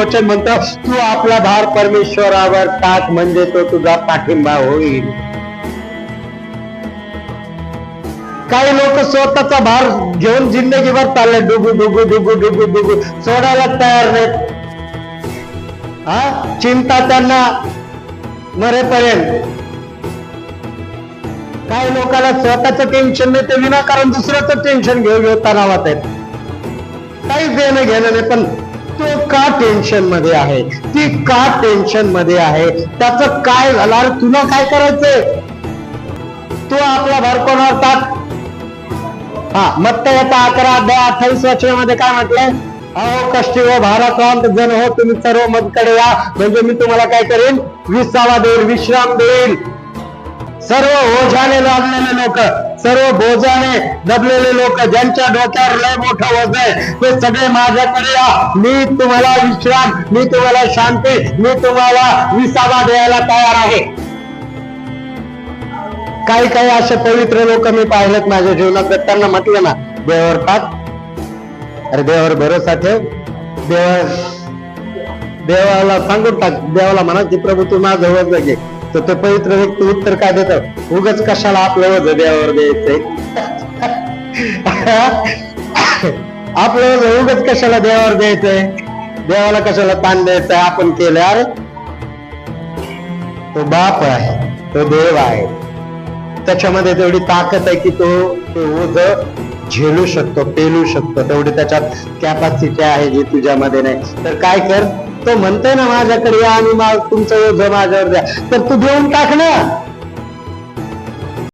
वचन म्हणतं तू आपला भार परमेश्वरावर टाक म्हणजे तो तुझा पाठिंबा होईल. काही लोक स्वतःचा भार घेऊन जिंदगीभर चालले डुगू डुगू डुगू डुगू डुगू सोडायला तयार नाहीत. हा? चिंता त्यांना मरेपर्यंत. काही लोकांना स्वतःचं टेन्शन नाही ते विनाकारण दुसऱ्याचं टेन्शन घेऊ घेऊ तणावात आहेत काहीच देणं घेणं नाही पण तो का टेन्शनमध्ये आहे? ती का टेन्शनमध्ये आहे? त्याचं काय झालं? तुला काय करायचंय? तो आपला भर कोणावर हा मत येता अकरा अध्याय अठ्ठावीस वाचनामध्ये काय म्हटलंय? अहो कष्टी हो, व भारत जण हो तुम्ही सर्व मतकडे या. म्हणजे मी तुम्हाला काय करेन? विसावा देईल विश्राम देईल. सर्व ओझ्याने लागलेले लोक. सर्व बोजाने दबलेले लोक ज्यांच्या डोक्यावर लय मोठं वज आहे ते सगळे माझ्याकडे या. मी तुम्हाला विश्राम मी तुम्हाला शांती मी तुम्हाला विसावा द्यायला तयार आहे. काही काही असे पवित्र लोक मी पाहिलेत माझ्या जीवनात तर त्यांना म्हटलं ना देवावर टाक अरे देवावर भरोसा ठेव. देवा देवाला सांगून टाक. देवाला म्हणा की प्रभू तू माझं वज घे. तर तो पवित्र व्यक्ती उत्तर काय देत उगच कशाला आपलं वज देवावर द्यायचंय? आपलं वज उगच कशाला देवावर द्यायचंय? देवाला कशाला ताण द्यायचंय? आपण केलं अरे तो बाप आहे तो देव आहे. त्याच्यामध्ये तेवढी ताकद आहे की तो ओझ झेलू शकतो पेलू शकतो. तेवढी त्याच्यात कॅपॅसिटी आहे जी तुझ्यामध्ये नाही. तर काय कर? तो म्हणतोय ना माझ्याकडे या आणि मग तुमचं ओझ माझ्यावर द्या. तर तू देऊन टाक ना.